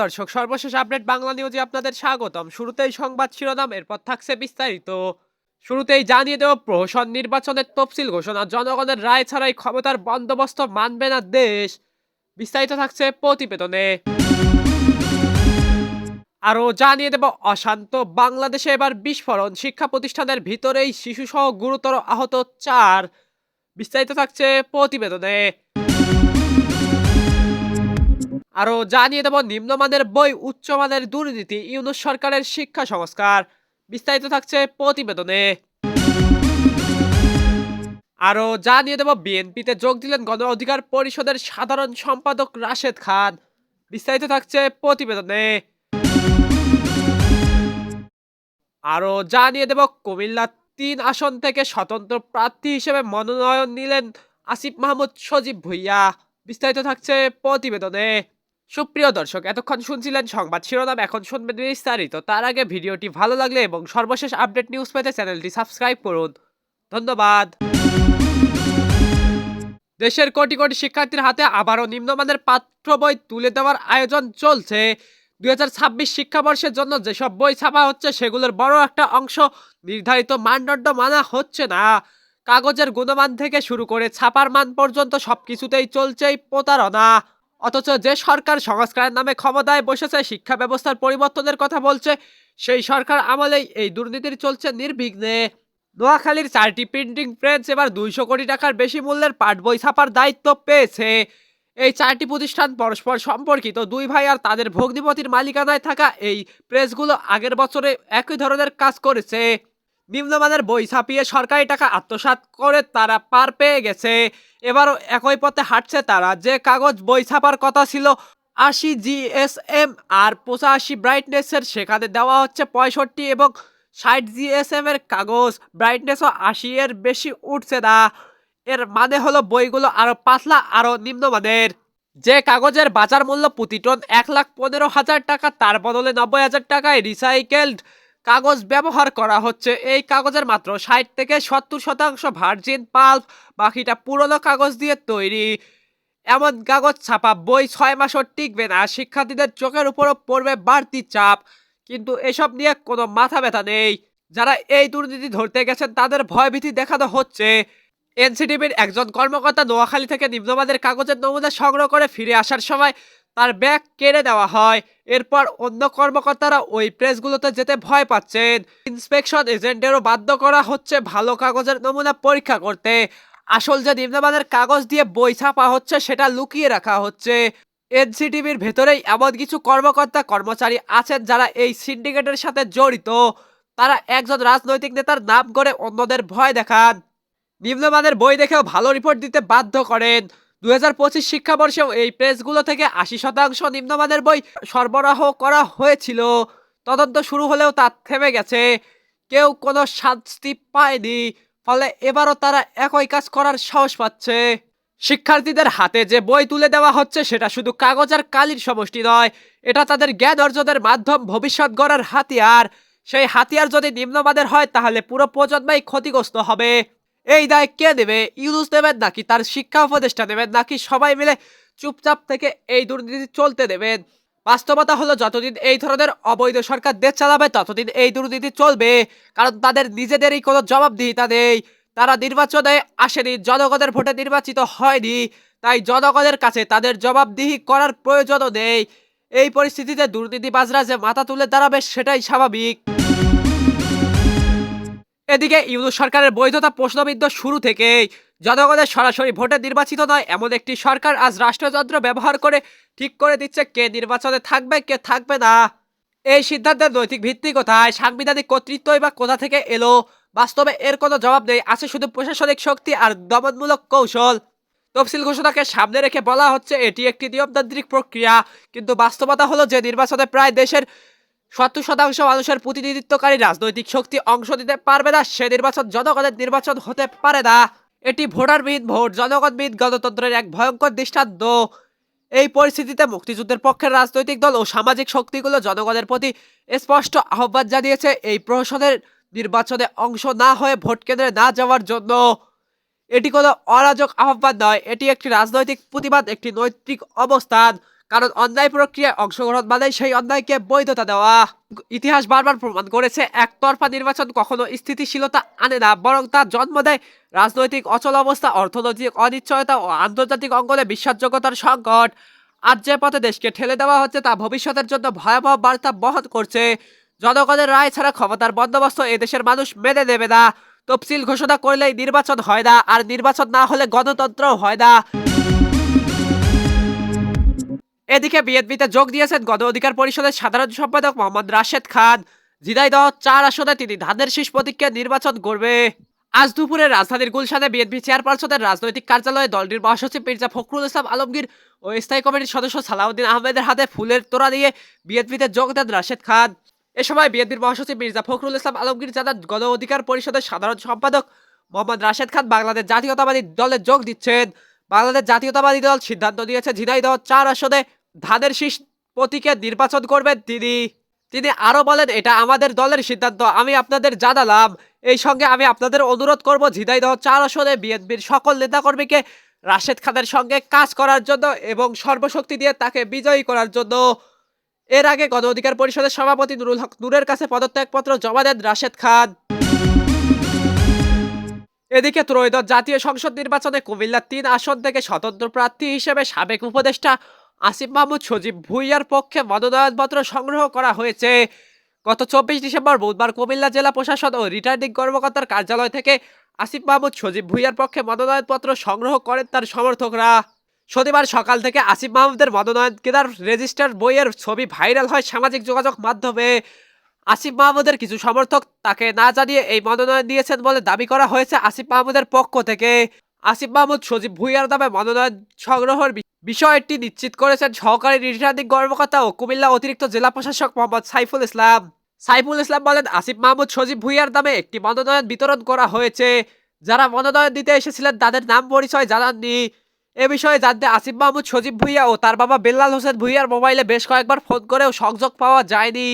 দর্শক, সর্বশেষ আপডেট বাংলা নিউজে আপনাদের স্বাগতম। শুরুতেই সংবাদ শিরোনাম, এরপর থাকছে বিস্তারিত। শুরুতেই জানিয়ে দেব, প্রহসন নির্বাচনের তফসিল ঘোষণা, জনগণের রায় ছাড়াই ক্ষমতার বন্দোবস্ত মানবে না দেশ। বিস্তারিত থাকছে প্রতিবেদনে। আরও জানিয়ে দেব, অশান্ত বাংলাদেশে এবার বিস্ফোরণ, শিক্ষা প্রতিষ্ঠানের ভিতরেই শিশুসহ গুরুতর আহত চার। বিস্তারিত থাকছে প্রতিবেদনে। আরও জানিয়ে দেব নিম্নমানের বই, উচ্চমানের দুর্নীতি, ইউনুস সরকারের শিক্ষা সংস্কার। বিস্তারিত থাকছে প্রতিবেদনে। আরও জানিয়ে দেব, বিএনপিতে যোগ দিলেন গণ অধিকার পরিষদের সাধারণ সম্পাদক রাশেদ খান। বিস্তারিত থাকছে প্রতিবেদনে। আরও জানিয়ে দেব, কুমিল্লা তিন আসন থেকে স্বতন্ত্র প্রার্থী হিসেবে মনোনয়ন নিলেন আসিফ মাহমুদ সজীব ভুইয়া। বিস্তারিত থাকছে প্রতিবেদনে। সুপ্রিয় দর্শক, এতক্ষণ শুনছিলেন সংবাদ শিরোনাম, এখন শুনবেন বিস্তারিত। তার আগে ভিডিওটি ভালো লাগলে এবং সর্বশেষ আপডেট নিউজ পেতে চ্যানেলটি সাবস্ক্রাইব করুন। ধন্যবাদ। দেশের কোটি কোটি শিক্ষার্থীর হাতে আবারও নিম্নমানের পাঠ্য বই তুলে দেওয়ার আয়োজন চলছে। দুই হাজার ছাব্বিশ শিক্ষাবর্ষের জন্য যেসব বই ছাপা হচ্ছে, সেগুলোর বড় একটা অংশ নির্ধারিত মানদণ্ড মানা হচ্ছে না। কাগজের গুণমান থেকে শুরু করে ছাপার মান পর্যন্ত সব কিছুতেই চলছেই প্রতারণা। অথচ যে সরকার সংস্কারের নামে ক্ষমতায় বসেছে, শিক্ষা ব্যবস্থার পরিবর্তনের কথা বলছে, সেই সরকার আমলেই এই দুর্নীতির চলছে নির্বিঘ্নে। নোয়াখালীর চারটি প্রিন্টিং প্রেস এবার দুইশো কোটি টাকার বেশি মূল্যের পাঠ বই ছাপার দায়িত্ব পেয়েছে। এই চারটি প্রতিষ্ঠান পরস্পর সম্পর্কিত, দুই ভাই আর তাদের ভগ্নিপতির মালিকানায় থাকা এই প্রেসগুলো আগের বছরে একই ধরনের কাজ করেছে। নিম্নমানের বই ছাপিয়ে সরকারি টাকা আত্মসাৎ করে তারা পার পেয়ে গেছে। এবারও একই পথে হাঁটছে তারা। যে কাগজ বই ছাপার কথা ছিল, আশি জিএসএম আর পঁচাশি ব্রাইটনেসের, সেখানে দেওয়া হচ্ছে পঁয়ষট্টি এবং ষাট জিএসএম এর কাগজ। ব্রাইটনেসও আশি এর বেশি উঠছে না। এর মানে হলো বইগুলো আরও পাতলা, আরও নিম্নমানের। যে কাগজের বাজার মূল্য প্রতি টন এক লাখ পনেরো হাজার টাকা, তার বদলে নব্বই হাজার টাকায় রিসাইকেলড কাগজ ব্যবহার করা হচ্ছে। এই কাগজের মাত্র ষাট থেকে সত্তর শতাংশ ভার্জিন পাল্প, বাকিটা পুরনো কাগজ দিয়ে তৈরি। এমন কাগজ ছাপা বই ছয় মাসও টিকবে না। শিক্ষার্থীদের চোখের উপরও পড়বে বাড়তি চাপ। কিন্তু এসব নিয়ে কোনো মাথা ব্যথা নেই। যারা এই দুর্নীতি ধরতে গেছেন, তাদের ভয়ভীতি দেখানো হচ্ছে। এনসিটিভির একজন কর্মকর্তা নোয়াখালী থেকে নিম্নমানের কাগজের নমুনা সংগ্রহ করে ফিরে আসার সময় তার ব্যাগ কেড়ে দেওয়া হয়। এরপর অন্য কর্মকর্তারা ওই প্রেসগুলোতে যেতে ভয় পাচ্ছেন। ইন্সপেকশন এজেন্টেরও বাধ্য করা হচ্ছে ভালো কাগজের নমুনা পরীক্ষা করতে। আসল যে নিম্নমানের কাগজ দিয়ে বই ছাপা হচ্ছে, সেটা লুকিয়ে রাখা হচ্ছে। এনসিটিভির ভেতরেই এমন কিছু কর্মকর্তা, কর্মচারী আছেন যারা এই সিন্ডিকেটের সাথে জড়িত। তারা একজন রাজনৈতিক নেতার নাম করে অন্যদের ভয় দেখান। নিম্নমানের বই দেখেও ভালো রিপোর্ট দিতে বাধ্য করেন। দু হাজার পঁচিশ শিক্ষাবর্ষেও এই প্রেসগুলো থেকে আশি শতাংশ নিম্নমানের বই সরবরাহ করা হয়েছিল। তদন্ত শুরু হলেও তা থেমে গেছে। কেউ কোনো শাস্তি পায়নি, ফলে এবারও তারা একই কাজ করার সাহস পাচ্ছে। শিক্ষার্থীদের হাতে যে বই তুলে দেওয়া হচ্ছে, সেটা শুধু কাগজ আর কালির সমষ্টি নয়, এটা তাদের জ্ঞান অর্জনের মাধ্যম, ভবিষ্যৎ গড়ার হাতিয়ার। সেই হাতিয়ার যদি নিম্নমানের হয়, তাহলে পুরো প্রজন্মই ক্ষতিগ্রস্ত হবে। এই দায় কে দেবে? ইউনুস দেবেন নাকি? তার শিক্ষা উপদেষ্টা দেবেন নাকি? সবাই মিলে চুপচাপ থেকে এই দুর্নীতি চলতে দেবেন। বাস্তবতা হলো, যতদিন এই ধরনের অবৈধ সরকার দেশ চালাবে, ততদিন এই দুর্নীতি চলবে। কারণ তাদের নিজেদেরই কোনো জবাবদিহিতা নেই। তারা নির্বাচনে আসেনি, জনগণের ভোটে নির্বাচিত হয়নি। তাই জনগণের কাছে তাদের জবাবদিহি করার প্রয়োজনও নেই। এই পরিস্থিতিতে দুর্নীতিবাজরা যে মাথা তুলে দাঁড়াবে, সেটাই স্বাভাবিক। এদিকে ইউনুস সরকারের বৈধতা প্রশ্নবিদ্ধ শুরু থেকেই জনগণের সরাসরি ভোটে নির্বাচিত নয়, এমন একটি সরকার আজ রাষ্ট্রযন্ত্র ব্যবহার করে ঠিক করে দিচ্ছে কে নির্বাচনে থাকবে, কে থাকবে না। এই সিদ্ধান্তের নৈতিক ভিত্তি কোথায়? সাংবিধানিক কর্তৃত্বই বা কোথা থেকে এলো? বাস্তবে এর কোনো জবাব নেই, আছে শুধু প্রশাসনিক শক্তি আর দমনমূলক কৌশল। তফসিল ঘোষণাকে সামনে রেখে বলা হচ্ছে, এটি একটি নিয়মতান্ত্রিক প্রক্রিয়া, কিন্তু বাস্তবতা হলো যে নির্বাচনে প্রায় দেশের সত্তর শতাংশ মানুষের প্রতিনিধিত্বকারী রাজনৈতিক শক্তি অংশ দিতে পারবে না। সে নির্বাচন জনগণের নির্বাচন হতে পারে না। এটি ভোটারবিহীন ভোট, জনগণবিহীন গণতন্ত্রের এক ভয়ঙ্কর দৃষ্টান্ত। এই পরিস্থিতিতে মুক্তিযুদ্ধের পক্ষের রাজনৈতিক দল ও সামাজিক শক্তিগুলো জনগণের প্রতি স্পষ্ট আহ্বান জানিয়েছে। এই প্রহসনের নির্বাচনে অংশ না হয়ে ভোট কেন্দ্রে না যাওয়ার জন্য এটি কোনো অরাজক আহ্বান নয়। এটি একটি রাজনৈতিক প্রতিবাদ, একটি নৈতিক অবস্থান। কারণ অন্যায় প্রক্রিয়ায় অংশগ্রহণ মানেই সেই অন্যায়কে বৈধতা দেওয়া। ইতিহাস বারবার প্রমাণ করেছে, একতরফা নির্বাচন কখনো স্থিতিশীলতা আনে না, বরং তা জন্ম দেয় রাজনৈতিক অচল অবস্থা, অর্থনৈতিক অনিশ্চয়তা ও আন্তর্জাতিক অঙ্গনে বিশ্বাসযোগ্যতার সংকট। আজ যে পথে দেশকে ঠেলে দেওয়া হচ্ছে তা ভবিষ্যতের জন্য ভয়াবহ বার্তা বহন করছে। জনগণের রায় ছাড়া ক্ষমতার বন্দোবস্ত এদেশের মানুষ মেনে নেবে না। তফসিল ঘোষণা করলেই নির্বাচন হয় না, আর নির্বাচন না হলে গণতন্ত্রও হয় না। এদিকে বিএনপিতে যোগ দিয়েছেন গণ অধিকার পরিষদের সাধারণ সম্পাদক মোহাম্মদ রাশেদ খান। ঝিনাইদহ চার আসনে তিনি ধানের শীষ প্রতীক্ষে নির্বাচন করবে। আজ দুপুরে রাজধানীর গুলশানে বিএনপি চেয়ারপারসনের রাজনৈতিক কার্যালয়ে দলটির মহাসচিব মির্জা ফখরুল ইসলাম আলমগীর ও স্থায়ী কমিটির সদস্য সালাউদ্দিন আহমেদের হাতে ফুলের তোড়া দিয়ে বিএনপিতে যোগ দেন রাশেদ খান। এ সময় বিএনপির মহাসচিব মির্জা ফখরুল ইসলাম আলমগীর জানান, গণ অধিকার পরিষদের সাধারণ সম্পাদক মোহাম্মদ রাশেদ খান বাংলাদেশ জাতীয়তাবাদী দলে যোগ দিচ্ছেন। বাংলাদেশ জাতীয়তাবাদী দল সিদ্ধান্ত নিয়েছে ঝিনাইদহ চার আসনে ধানের শীষ প্রতীকে নির্বাচন করবেন তিনি তিনি আরও বলেন, এটা আমাদের দলের সিদ্ধান্ত, আমি আপনাদের জানালাম। এই সঙ্গে আমি আপনাদের অনুরোধ করব, ঝিনাইদহ চার আসনে বিএনপির সকল নেতাকর্মীকে রাশেদ খানের সঙ্গে কাজ করার জন্য এবং সর্বশক্তি দিয়ে তাকে বিজয়ী করার জন্য। এর আগে গণ অধিকার পরিষদের সভাপতি নুরুল হক নূরের কাছে পদত্যাগপত্র জমা দেন রাশেদ খান। এদিকে ত্রয়োদশ জাতীয় সংসদ নির্বাচনে কুমিল্লা তিন আসন থেকে স্বতন্ত্র প্রার্থী হিসেবে সাবেক উপদেষ্টা আসিফ মাহমুদ সজীব ভুইয়ার পক্ষে মনোনয়নপত্র সংগ্রহ করা হয়েছে। গত চব্বিশ ডিসেম্বর বুধবার কুমিল্লা জেলা প্রশাসন ও রিটার্নিং কর্মকর্তার কার্যালয় থেকে আসিফ মাহমুদ সজীব ভুইয়ার পক্ষে মনোনয়নপত্র সংগ্রহ করেন তার সমর্থকরা। শনিবার সকাল থেকে আসিফ মাহমুদের মনোনয়ন কেনার রেজিস্টার বইয়ের ছবি ভাইরাল হয় সামাজিক যোগাযোগ মাধ্যমে। আসিফ মাহমুদের কিছু সমর্থক তাকে না জানিয়ে এই মনোনয়ন দিয়েছেন বলে দাবি করা হয়েছে আসিফ মাহমুদের পক্ষ থেকে। আসিফ মাহমুদ, সজীব ভুইয়ার নামে মনোনয়ন সংগ্রহের বিষয়টি নিশ্চিত করেছেন সহকারী রিটার্নিং কর্মকর্তা ও কুমিল্লা অতিরিক্ত জেলা প্রশাসক মোহাম্মদ সাইফুল ইসলাম। সাইফুল ইসলাম বলেন, আসিফ মাহমুদ, সজীব ভুইয়ার নামে একটি মনোনয়ন বিতরণ করা হয়েছে। যারা মনোনয়ন দিতে এসেছিলেন, তাদের নাম পরিচয় জানাননি। এ বিষয়ে জানতে আসিফ মাহমুদ, সজীব ভুইয়া ও তার বাবা বেল্লাল হোসেন ভুইয়ার মোবাইলে বেশ কয়েকবার ফোন করেও সংযোগ পাওয়া যায়নি।